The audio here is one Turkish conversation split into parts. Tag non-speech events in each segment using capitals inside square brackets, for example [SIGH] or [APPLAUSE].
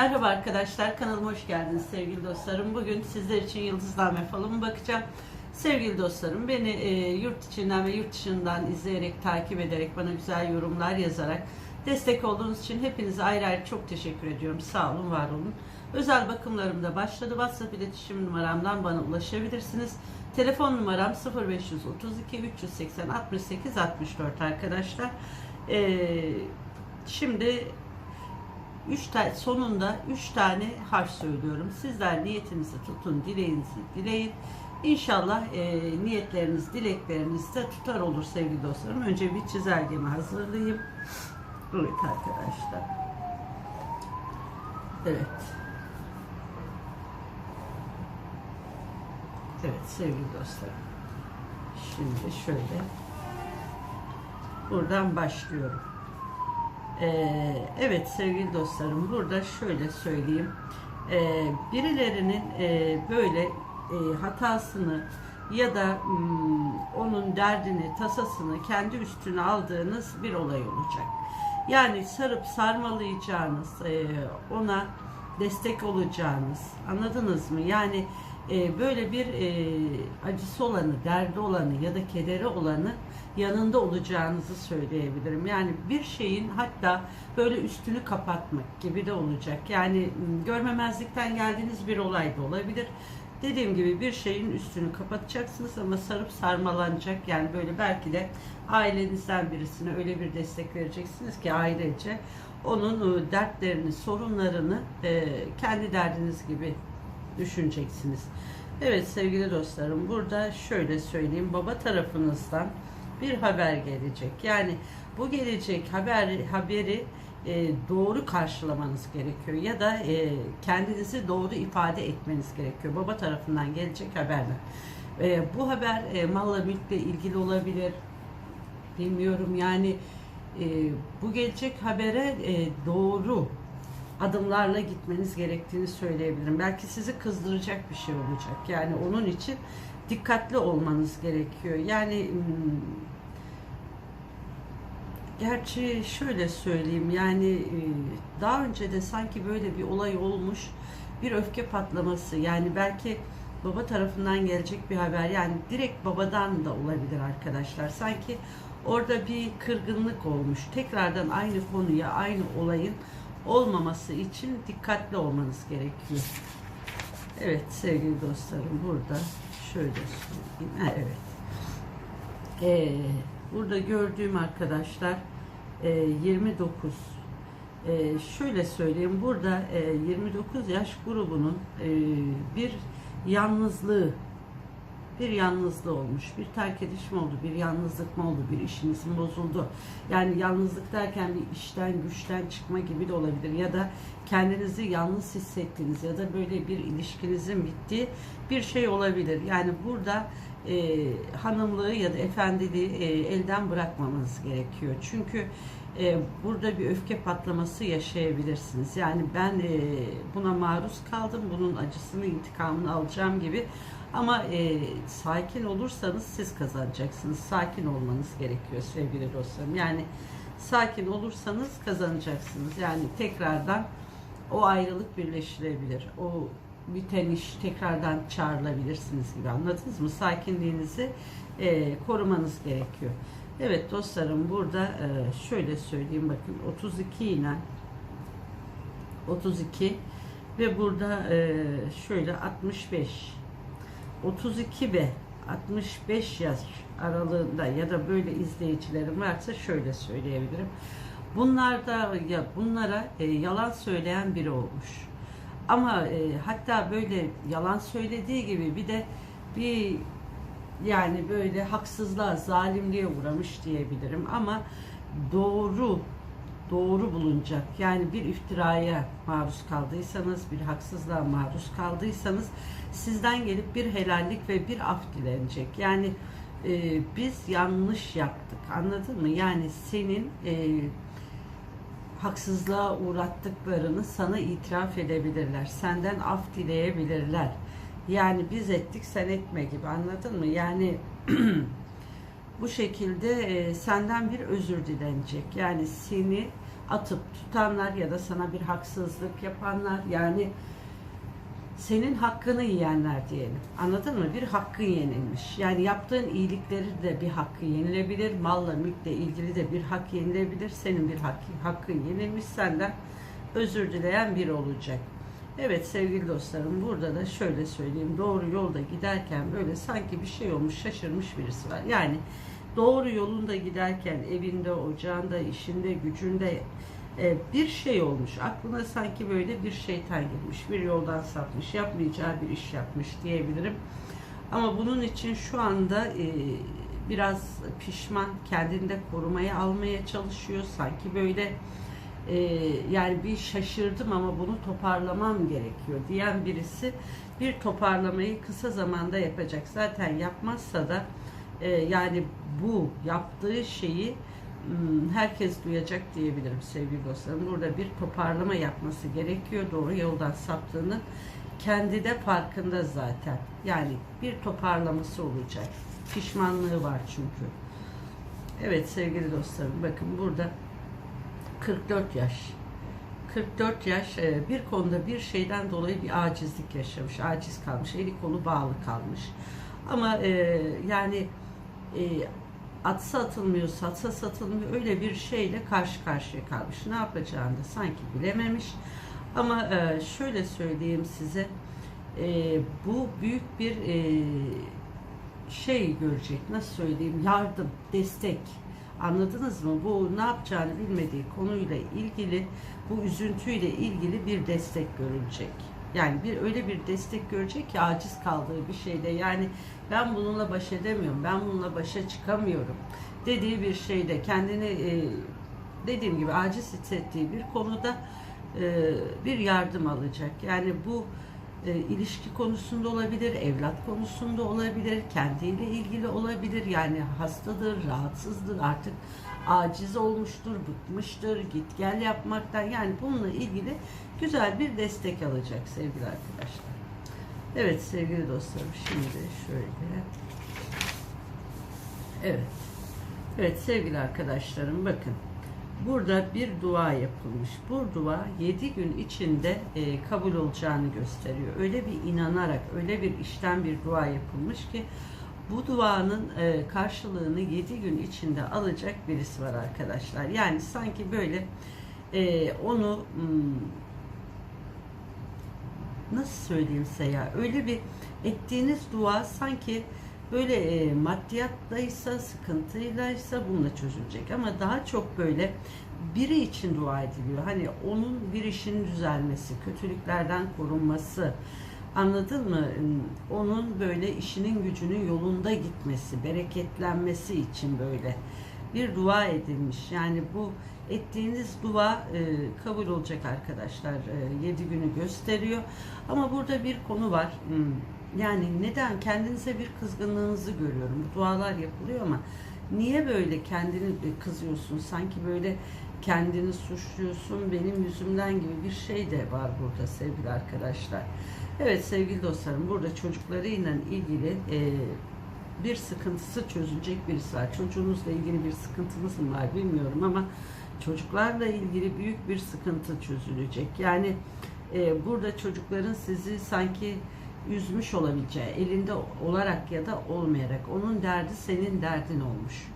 Merhaba arkadaşlar, kanalıma hoş geldiniz sevgili dostlarım. Bugün sizler için Yıldızname falımı bakacağım. Sevgili dostlarım, beni e, yurt içinden ve yurt dışından izleyerek, takip ederek, bana güzel yorumlar yazarak destek olduğunuz için hepinize ayrı ayrı çok teşekkür ediyorum. Sağ olun, var olun. Özel bakımlarım da başladı. WhatsApp iletişim numaramdan bana ulaşabilirsiniz. Telefon numaram 0532 380 68 64 arkadaşlar. E, şimdi Üç tane sonunda üç tane harf söylüyorum. Sizler niyetinizi tutun, dileğinizi dileyin. İnşallah e, niyetleriniz, dilekleriniz de tutar olur sevgili dostlarım. Önce bir çizelgemi hazırlayayım. Evet arkadaşlar. Evet. Evet sevgili dostlarım. Şimdi şöyle buradan başlıyorum. Ee, evet sevgili dostlarım burada şöyle söyleyeyim. Ee, birilerinin e, böyle e, hatasını ya da hmm, onun derdini, tasasını kendi üstüne aldığınız bir olay olacak. Yani sarıp sarmalayacağınız, e, ona destek olacağınız, anladınız mı? Yani e, böyle bir e, acısı olanı, derdi olanı ya da kederi olanı yanında olacağınızı söyleyebilirim. Yani bir şeyin hatta böyle üstünü kapatmak gibi de olacak. Yani m, görmemezlikten geldiğiniz bir olay da olabilir. Dediğim gibi bir şeyin üstünü kapatacaksınız ama sarıp sarmalanacak. Yani böyle belki de ailenizden birisine öyle bir destek vereceksiniz ki ailece onun e, dertlerini, sorunlarını kendi derdiniz gibi düşüneceksiniz. Evet sevgili dostlarım burada şöyle söyleyeyim baba tarafınızdan bir haber gelecek. Yani bu gelecek haber haberi e, doğru karşılamanız gerekiyor ya da e, kendinizi doğru ifade etmeniz gerekiyor. Baba tarafından gelecek haberler. E, bu haber e, malla mülkle ilgili olabilir. Bilmiyorum yani e, bu gelecek habere e, doğru adımlarla gitmeniz gerektiğini söyleyebilirim. Belki sizi kızdıracak bir şey olacak. Yani onun için dikkatli olmanız gerekiyor. Yani hmm, gerçi şöyle söyleyeyim yani e, daha önce de sanki böyle bir olay olmuş bir öfke patlaması yani belki baba tarafından gelecek bir haber yani direkt babadan da olabilir arkadaşlar sanki orada bir kırgınlık olmuş tekrardan aynı konuya aynı olayın olmaması için dikkatli olmanız gerekiyor. Evet sevgili dostlarım burada şöyle söyleyeyim. Ha, evet. Ee, burada gördüğüm arkadaşlar e, 29 e, şöyle söyleyeyim burada e, 29 yaş grubunun e, bir yalnızlığı bir yalnızlığı olmuş, bir terk ediş mi oldu, bir yalnızlık mı oldu, bir işiniz mi bozuldu? Yani yalnızlık derken bir işten, güçten çıkma gibi de olabilir ya da kendinizi yalnız hissettiğiniz ya da böyle bir ilişkinizin bittiği bir şey olabilir. Yani burada e, hanımlığı ya da efendiliği e, elden bırakmamanız gerekiyor. Çünkü e, burada bir öfke patlaması yaşayabilirsiniz. Yani ben e, buna maruz kaldım, bunun acısını, intikamını alacağım gibi ama e, sakin olursanız siz kazanacaksınız. Sakin olmanız gerekiyor sevgili dostlarım. Yani sakin olursanız kazanacaksınız. Yani tekrardan o ayrılık birleştirebilir. O biten iş tekrardan çağrılabilirsiniz gibi anladınız mı? Sakinliğinizi e, korumanız gerekiyor. Evet dostlarım burada e, şöyle söyleyeyim bakın 32 ile 32 ve burada e, şöyle 65 32 ve 65 yaş aralığında ya da böyle izleyicilerim varsa şöyle söyleyebilirim. Bunlarda ya bunlara e, yalan söyleyen biri olmuş. Ama e, hatta böyle yalan söylediği gibi bir de bir yani böyle haksızlığa, zalimliğe uğramış diyebilirim ama doğru doğru bulunacak. Yani bir iftiraya maruz kaldıysanız, bir haksızlığa maruz kaldıysanız sizden gelip bir helallik ve bir af dilenecek. Yani e, biz yanlış yaptık. Anladın mı? Yani senin e, haksızlığa uğrattıklarını sana itiraf edebilirler. Senden af dileyebilirler. Yani biz ettik sen etme gibi anladın mı? Yani [CLEARS THROAT] bu şekilde e, senden bir özür dilenecek. Yani seni atıp tutanlar ya da sana bir haksızlık yapanlar yani senin hakkını yiyenler diyelim. Anladın mı? Bir hakkın yenilmiş. Yani yaptığın iyilikleri de bir hakkı yenilebilir. Malla mülkle ilgili de bir hak yenilebilir. Senin bir hakkı, hakkın yenilmiş senden özür dileyen biri olacak. Evet sevgili dostlarım burada da şöyle söyleyeyim. Doğru yolda giderken böyle sanki bir şey olmuş şaşırmış birisi var. Yani doğru yolunda giderken evinde, ocağında, işinde, gücünde e, bir şey olmuş. Aklına sanki böyle bir şeytan girmiş, bir yoldan sapmış, yapmayacağı bir iş yapmış diyebilirim. Ama bunun için şu anda e, biraz pişman, kendini de korumaya almaya çalışıyor. Sanki böyle e, yani bir şaşırdım ama bunu toparlamam gerekiyor diyen birisi bir toparlamayı kısa zamanda yapacak. Zaten yapmazsa da e, yani bu yaptığı şeyi herkes duyacak diyebilirim sevgili dostlarım. Burada bir toparlama yapması gerekiyor. Doğru yoldan saptığını kendi de farkında zaten. Yani bir toparlaması olacak. Pişmanlığı var çünkü. Evet sevgili dostlarım bakın burada 44 yaş. 44 yaş e, bir konuda bir şeyden dolayı bir acizlik yaşamış. Aciz kalmış. Eli kolu bağlı kalmış. Ama e, yani e, atsa atılmıyor, satsa satılmıyor öyle bir şeyle karşı karşıya kalmış. Ne yapacağını da sanki bilememiş. Ama e, şöyle söyleyeyim size, e, bu büyük bir e, şey görecek, nasıl söyleyeyim, yardım, destek. Anladınız mı? Bu ne yapacağını bilmediği konuyla ilgili, bu üzüntüyle ilgili bir destek görülecek. Yani bir öyle bir destek görecek ki aciz kaldığı bir şeyde yani ben bununla baş edemiyorum, ben bununla başa çıkamıyorum dediği bir şeyde kendini e, dediğim gibi aciz hissettiği bir konuda e, bir yardım alacak. Yani bu e, ilişki konusunda olabilir, evlat konusunda olabilir, kendiyle ilgili olabilir. Yani hastadır, rahatsızdır, artık aciz olmuştur, bıkmıştır, git gel yapmaktan. Yani bununla ilgili güzel bir destek alacak sevgili arkadaşlar. Evet sevgili dostlarım şimdi şöyle. Evet. Evet sevgili arkadaşlarım bakın. Burada bir dua yapılmış. Bu dua 7 gün içinde e, kabul olacağını gösteriyor. Öyle bir inanarak, öyle bir işten bir dua yapılmış ki bu duanın e, karşılığını 7 gün içinde alacak birisi var arkadaşlar. Yani sanki böyle e, onu nasıl söyleyeyim size ya öyle bir ettiğiniz dua sanki böyle e, maddiyatlaysa, sıkıntıylaysa bununla çözülecek. Ama daha çok böyle biri için dua ediliyor. Hani onun bir işin düzelmesi, kötülüklerden korunması, anladın mı? Onun böyle işinin gücünün yolunda gitmesi, bereketlenmesi için böyle bir dua edilmiş. Yani bu ettiğiniz dua e, kabul olacak arkadaşlar. E, 7 günü gösteriyor. Ama burada bir konu var. Hmm yani neden kendinize bir kızgınlığınızı görüyorum. Bu dualar yapılıyor ama niye böyle kendini kızıyorsun? Sanki böyle kendini suçluyorsun. Benim yüzümden gibi bir şey de var burada sevgili arkadaşlar. Evet sevgili dostlarım burada çocuklarıyla ilgili e, bir sıkıntısı çözülecek birisi var. Çocuğunuzla ilgili bir sıkıntınız mı var bilmiyorum ama çocuklarla ilgili büyük bir sıkıntı çözülecek. Yani e, burada çocukların sizi sanki üzmüş olabileceği, elinde olarak ya da olmayarak onun derdi senin derdin olmuş.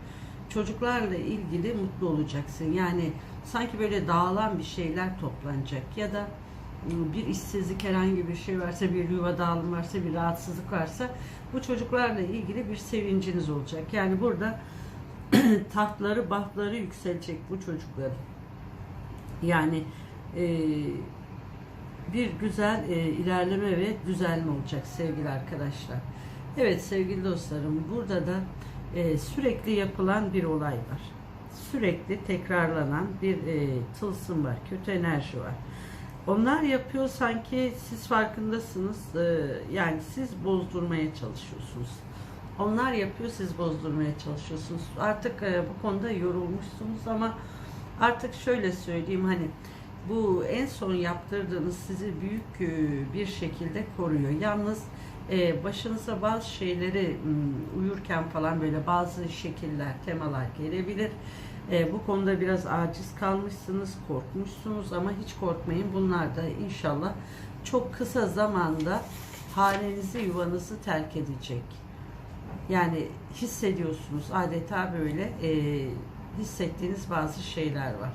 Çocuklarla ilgili mutlu olacaksın. Yani sanki böyle dağılan bir şeyler toplanacak ya da bir işsizlik herhangi bir şey varsa, bir yuva dağılım varsa, bir rahatsızlık varsa bu çocuklarla ilgili bir sevinciniz olacak. Yani burada [CLEARS THROAT] tahtları, bahtları yükselecek bu çocukların. Yani e, bir güzel e, ilerleme ve düzelme olacak sevgili arkadaşlar. Evet sevgili dostlarım burada da e, sürekli yapılan bir olay var. Sürekli tekrarlanan bir e, tılsım var, kötü enerji var. Onlar yapıyor sanki siz farkındasınız. E, yani siz bozdurmaya çalışıyorsunuz. Onlar yapıyor siz bozdurmaya çalışıyorsunuz. Artık e, bu konuda yorulmuşsunuz ama artık şöyle söyleyeyim hani bu en son yaptırdığınız sizi büyük e, bir şekilde koruyor. Yalnız başınıza bazı şeyleri uyurken falan böyle bazı şekiller, temalar gelebilir. E, bu konuda biraz aciz kalmışsınız, korkmuşsunuz ama hiç korkmayın. Bunlar da inşallah çok kısa zamanda hanenizi, yuvanızı terk edecek. Yani hissediyorsunuz adeta böyle e, hissettiğiniz bazı şeyler var.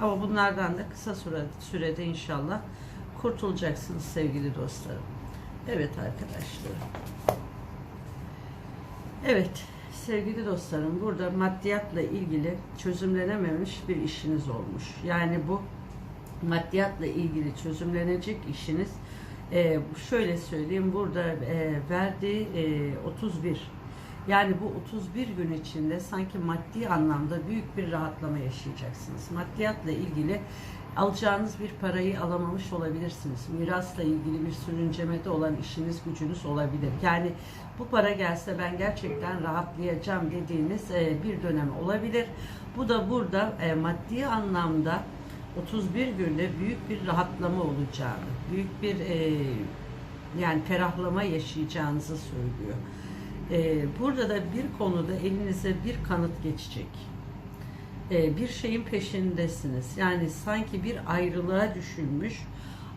Ama bunlardan da kısa süre, sürede inşallah kurtulacaksınız sevgili dostlarım. Evet arkadaşlar. Evet sevgili dostlarım burada maddiyatla ilgili çözümlenememiş bir işiniz olmuş. Yani bu maddiyatla ilgili çözümlenecek işiniz e, şöyle söyleyeyim burada e, verdiği e, 31 yani bu 31 gün içinde sanki maddi anlamda büyük bir rahatlama yaşayacaksınız. Maddiyatla ilgili alacağınız bir parayı alamamış olabilirsiniz. Mirasla ilgili bir sürüncemede olan işiniz gücünüz olabilir. Yani bu para gelse ben gerçekten rahatlayacağım dediğiniz e, bir dönem olabilir. Bu da burada e, maddi anlamda 31 günde büyük bir rahatlama olacağını, büyük bir e, yani ferahlama yaşayacağınızı söylüyor. Burada da bir konuda elinize bir kanıt geçecek. E, bir şeyin peşindesiniz. Yani sanki bir ayrılığa düşünmüş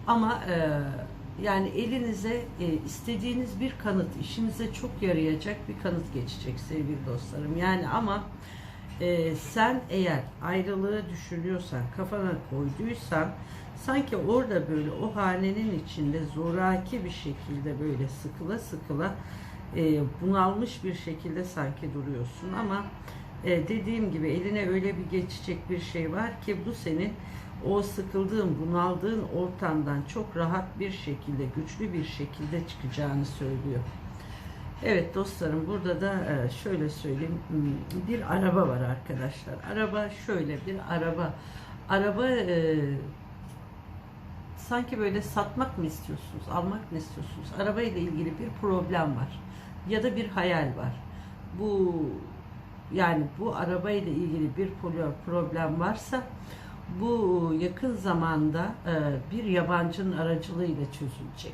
ama e, yani elinize e, istediğiniz bir kanıt, işinize çok yarayacak bir kanıt geçecek sevgili dostlarım. Yani ama sen eğer ayrılığı düşünüyorsan, kafana koyduysan sanki orada böyle o hanenin içinde zoraki bir şekilde böyle sıkıla sıkıla bunalmış bir şekilde sanki duruyorsun ama e, dediğim gibi eline öyle bir geçecek bir şey var ki bu senin o sıkıldığın, bunaldığın ortamdan çok rahat bir şekilde, güçlü bir şekilde çıkacağını söylüyor. Evet dostlarım burada da e, şöyle söyleyeyim hmm, bir araba var arkadaşlar. Araba şöyle bir araba. Araba e, sanki böyle satmak mı istiyorsunuz, almak mı istiyorsunuz? Araba ile ilgili bir problem var ya da bir hayal var. Bu yani bu araba ile ilgili bir problem varsa bu yakın zamanda e, bir yabancının aracılığıyla çözülecek.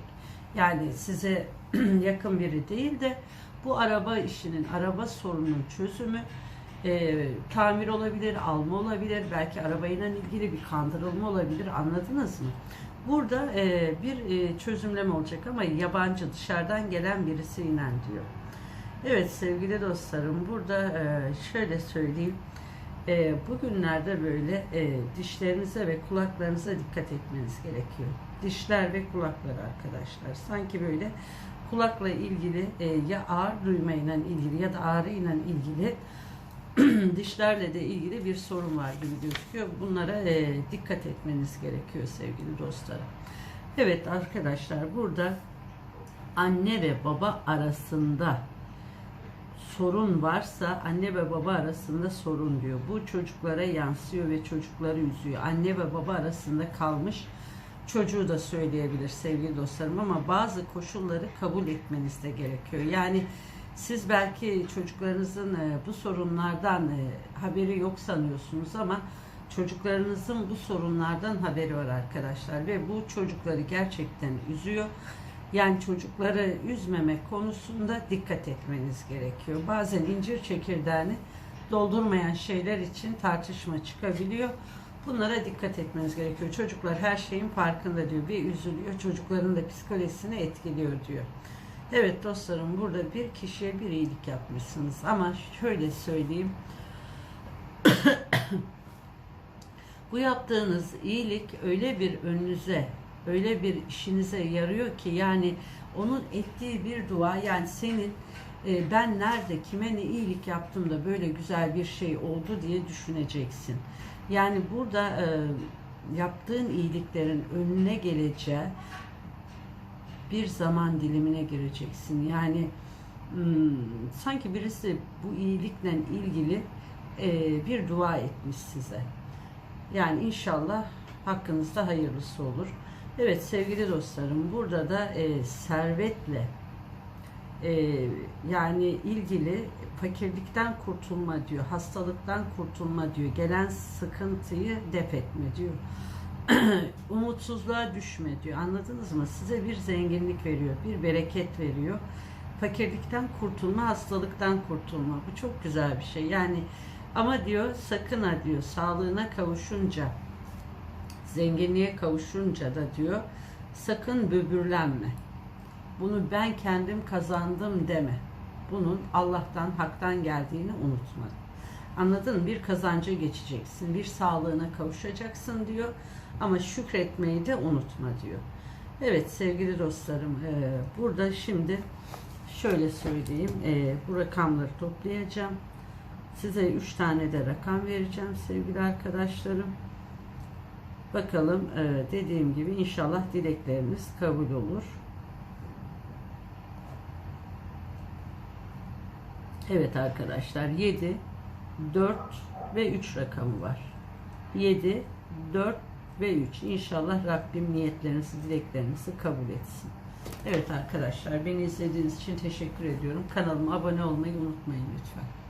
Yani size [CLEARS THROAT] yakın biri değil de bu araba işinin, araba sorunun çözümü e, tamir olabilir, alma olabilir, belki arabayla ilgili bir kandırılma olabilir. Anladınız mı? Burada e, bir e, çözümleme olacak ama yabancı dışarıdan gelen birisiyle diyor. Evet sevgili dostlarım burada e, şöyle söyleyeyim. E, bugünlerde böyle e, dişlerinize ve kulaklarınıza dikkat etmeniz gerekiyor. Dişler ve kulaklar arkadaşlar. Sanki böyle kulakla ilgili ya ağır duymayla ilgili ya da ağrıyla ilgili [CLEARS THROAT] dişlerle de ilgili bir sorun var gibi gözüküyor. Bunlara dikkat etmeniz gerekiyor sevgili dostlarım. Evet arkadaşlar burada anne ve baba arasında sorun varsa anne ve baba arasında sorun diyor. Bu çocuklara yansıyor ve çocukları üzüyor. Anne ve baba arasında kalmış çocuğu da söyleyebilir sevgili dostlarım ama bazı koşulları kabul etmeniz de gerekiyor. Yani siz belki çocuklarınızın e, bu sorunlardan e, haberi yok sanıyorsunuz ama çocuklarınızın bu sorunlardan haberi var arkadaşlar ve bu çocukları gerçekten üzüyor. Yani çocukları üzmemek konusunda dikkat etmeniz gerekiyor. Bazen incir çekirdeğini doldurmayan şeyler için tartışma çıkabiliyor. Bunlara dikkat etmeniz gerekiyor. Çocuklar her şeyin farkında diyor. Bir üzülüyor. Çocukların da psikolojisini etkiliyor diyor. Evet dostlarım burada bir kişiye bir iyilik yapmışsınız. Ama şöyle söyleyeyim. [COUGHS] Bu yaptığınız iyilik öyle bir önünüze, öyle bir işinize yarıyor ki yani onun ettiği bir dua yani senin e, ben nerede kime ne iyilik yaptım da böyle güzel bir şey oldu diye düşüneceksin. Yani burada e, yaptığın iyiliklerin önüne geleceği bir zaman dilimine gireceksin. Yani hmm, sanki birisi bu iyilikle ilgili e, bir dua etmiş size. Yani inşallah hakkınızda hayırlısı olur. Evet sevgili dostlarım burada da e, servetle e, yani ilgili fakirlikten kurtulma diyor, hastalıktan kurtulma diyor, gelen sıkıntıyı def etme diyor. [CLEARS THROAT] umutsuzluğa düşme diyor. Anladınız mı? Size bir zenginlik veriyor, bir bereket veriyor. Fakirlikten kurtulma, hastalıktan kurtulma. Bu çok güzel bir şey. Yani Ama diyor sakın ha diyor sağlığına kavuşunca zenginliğe kavuşunca da diyor sakın böbürlenme. Bunu ben kendim kazandım deme. Bunun Allah'tan, haktan geldiğini unutma. Anladın mı? Bir kazanca geçeceksin, bir sağlığına kavuşacaksın diyor. Ama şükretmeyi de unutma diyor. Evet sevgili dostlarım, e, burada şimdi şöyle söyleyeyim, e, bu rakamları toplayacağım. Size 3 tane de rakam vereceğim sevgili arkadaşlarım. Bakalım dediğim gibi inşallah dilekleriniz kabul olur. Evet arkadaşlar 7, 4 ve 3 rakamı var. 7, 4 ve 3. İnşallah Rabbim niyetlerinizi, dileklerinizi kabul etsin. Evet arkadaşlar beni izlediğiniz için teşekkür ediyorum. Kanalıma abone olmayı unutmayın lütfen.